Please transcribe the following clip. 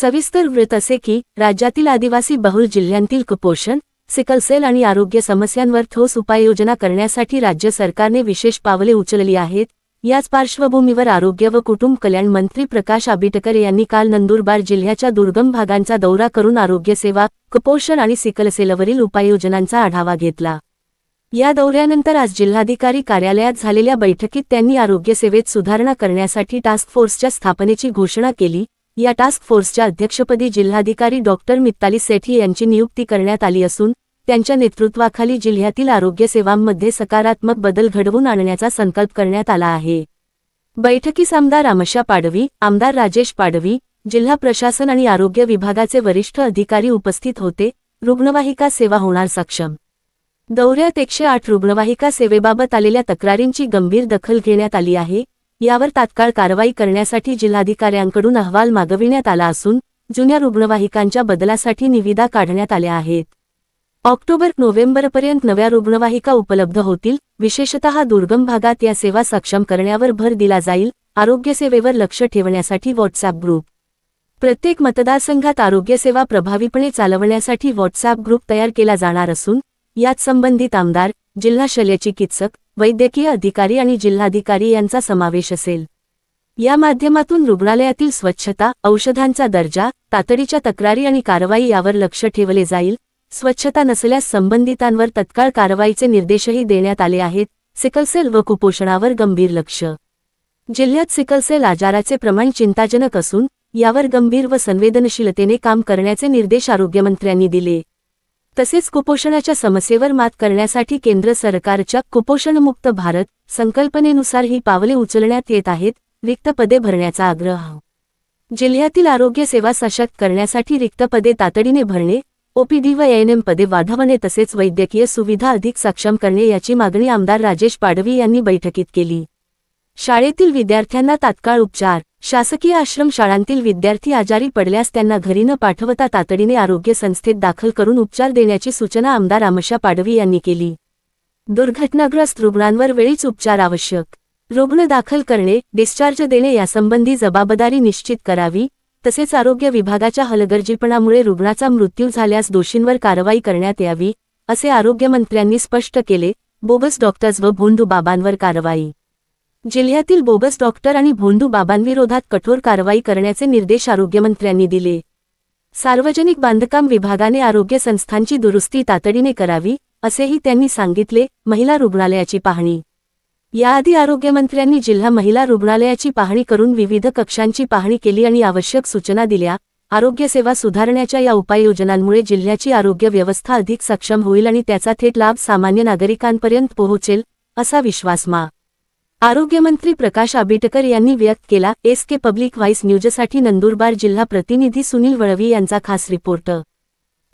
सविस्तर वृत्त असे की राज्यातील आदिवासी बहुल जिल्ह्यांतील कुपोषण सिकलसेल आणि आरोग्य समस्यांवर ठोस उपाययोजना करण्यासाठी राज्य सरकारने विशेष पावले उचलली आहेत. याच पार्श्वभूमीवर आरोग्य व कुटुंब कल्याण मंत्री प्रकाश आबिटकर यांनी काल नंदुरबार जिल्ह्याच्या दुर्गम भागांचा दौरा करून आरोग्यसेवा कुपोषण आणि सिकलसेलवरील उपाययोजनांचा आढावा घेतला. या दौऱ्यानंतर आज जिल्हाधिकारी कार्यालयात झालेल्या बैठकीत त्यांनी आरोग्यसेवेत सुधारणा करण्यासाठी टास्क फोर्सच्या स्थापनेची घोषणा केली. या टास्क फोर्सच्या अध्यक्षपदी जिल्हाधिकारी डॉक्टर मित्ताली सेठी यांची नियुक्ती करण्यात आली असून त्यांच्या नेतृत्वाखाली जिल्ह्यातील आरोग्यसेवांमध्ये सकारात्मक बदल घडवून आणण्याचा संकल्प करण्यात आला आहे. बैठकीस आमदार आमशा पाडवी आमदार राजेश पाडवी जिल्हा प्रशासन आणि आरोग्य विभागाचे वरिष्ठ अधिकारी उपस्थित होते. रुग्णवाहिका सेवा होणार सक्षम. दौऱ्यात एकशे आठ रुग्णवाहिका सेवेबाबत आलेल्या तक्रारींची गंभीर दखल घेण्यात आली आहे. यावर तात्काळ कारवाई करण्यासाठी जिल्हाधिकाऱ्यांकडून अहवाल मागविण्यात आला असून जुन्या रुग्णवाहिकांच्या बदलासाठी निविदा काढण्यात आल्या आहेत. ऑक्टोबर नोव्हेंबरपर्यंत नव्या रुग्णवाहिका उपलब्ध होतील विशेषतः दुर्गम भागात या सेवा सक्षम करण्यावर भर दिला जाईल आरोग्यसेवेवर लक्ष ठेवण्यासाठी व्हॉट्सअप ग्रुप. प्रत्येक मतदारसंघात आरोग्यसेवा प्रभावीपणे चालवण्यासाठी व्हॉट्सअप ग्रुप तयार केला जाणार असून यात संबंधित आमदार जिल्हा शल्यचिकित्सक वैद्यकीय अधिकारी आणि जिल्हाधिकारी यांचा समावेश असेल. या माध्यमातून रुग्णालयातील स्वच्छता औषधांचा दर्जा तातडीच्या तक्रारी आणि कारवाई यावर लक्ष ठेवले जाईल. स्वच्छता नसल्यास संबंधितांवर तत्काळ कारवाईचे निर्देशही देण्यात आले आहेत. सिकलसेल व कुपोषणावर गंभीर लक्ष. जिल्ह्यात सिकलसेल आजाराचे प्रमाण चिंताजनक असून यावर गंभीर व संवेदनशीलतेने काम करण्याचे निर्देश आरोग्यमंत्र्यांनी दिले. तसेच कुपोषणाच्या समस्येवर मात करण्यासाठी केंद्र सरकारच्या कुपोषणमुक्त भारत संकल्पनेनुसार ही पावले उचलण्यात येत आहेत रिक्त पदे भरण्याचा आग्रह. जिल्ह्यातील आरोग्य सेवा सशक्त करण्यासाठी रिक्त पदे तातडीने भरणे ओपीडी व एएनएम पदे वाढवणे तसेच वैद्यकीय सुविधा अधिक सक्षम करणे याची मागणी आमदार राजेश पाडवी यांनी बैठकीत केली. शाळेतील विद्यार्थ्यांना तात्काळ उपचार शासकीय आश्रम शाळांतील विद्यार्थी आजारी पडल्यास त्यांना घरी न पाठवता तातडीने आरोग्य संस्थेत दाखल करून उपचार देण्याची सूचना आमदार आमशा पाडवी यांनी केली. दुर्घटनाग्रस्त रुग्णांवर वेळीच उपचार आवश्यक. रुग्ण दाखल करणे डिस्चार्ज देणे यासंबंधी जबाबदारी निश्चित करावी तसेच आरोग्य विभागाच्या हलगर्जीपणामुळे रुग्णाचा मृत्यू झाल्यास दोषींवर कारवाई करण्यात यावी असे आरोग्यमंत्र्यांनी स्पष्ट केले. बोगस डॉक्टर्स व भोंदू बाबांवर कारवाई जिल्ह्यातील बोगस डॉक्टर आणि भोंडू बाबांविरोधात कठोर कारवाई करण्याचे निर्देश आरोग्यमंत्र्यांनी दिले. सार्वजनिक बांधकाम विभागाने आरोग्य संस्थांची दुरुस्ती तातडीने करावी असेही त्यांनी सांगितले महिला रुग्णालयाची पाहणी. याआधी आरोग्यमंत्र्यांनी जिल्हा महिला रुग्णालयाची पाहणी करून विविध कक्षांची पाहणी केली आणि आवश्यक सूचना दिल्या. आरोग्यसेवा सुधारण्याच्या या उपाययोजनांमुळे जिल्ह्याची आरोग्य व्यवस्था अधिक सक्षम होईल आणि त्याचा थेट लाभ सामान्य नागरिकांपर्यंत पोहोचेल असा विश्वास मा. आरोग्यमंत्री प्रकाश आबिटकर यांनी व्यक्त केला एस के पब्लिक व्हाईस न्यूजसाठी नंदुरबार जिल्हा प्रतिनिधी सुनील वळवी यांचा खास रिपोर्ट.